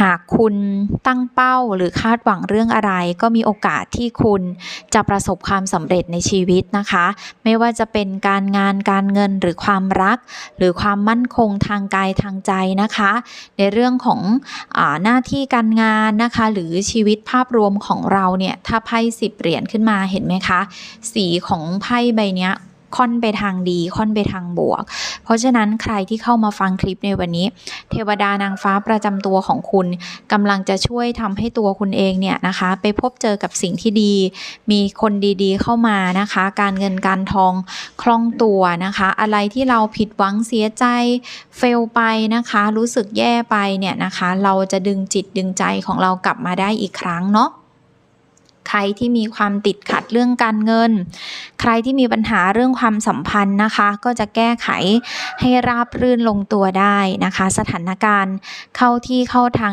หากคุณตั้งเป้าหรือคาดหวังเรื่องอะไร ก็มีโอกาสที่คุณจะประสบความสำเร็จในชีวิตนะคะ ไม่ว่าจะเป็นการงานการเงินหรือความรัก หรือความมั่นคงทางกายทางใจนะคะ ในเรื่องของอหน้าที่การงานนะคะ หรือชีวิตภาพรวมของเราเนี่ยถ้าไพ่สิบเหรียญขึ้นมาเห็นไหมคะ สีของไพ่ใบนี้ ค่อนไปทางดี ค่อนไปทางบวก เพราะฉะนั้นใครที่เข้ามาฟังคลิปในวันนี้ เทวดานางฟ้าประจำตัวของคุณกำลังจะช่วยทำให้ตัวคุณเองเนี่ยนะคะ ไปพบเจอกับสิ่งที่ดี มีคนดีๆ เข้ามานะคะ การเงินการทองคล่องตัวนะคะ อะไรที่เราผิดหวังเสียใจเฟลไปนะคะ รู้สึกแย่ไปเนี่ยนะคะ เราจะดึงจิตดึงใจของเรากลับมาได้อีกครั้งเนาะ ใครที่มีความติดขัดเรื่องการเงิน ใครที่มีปัญหาเรื่องความสัมพันธ์นะคะ ก็จะแก้ไขให้ราบรื่นลงตัวได้นะคะ สถานการณ์เข้าที่เข้าทาง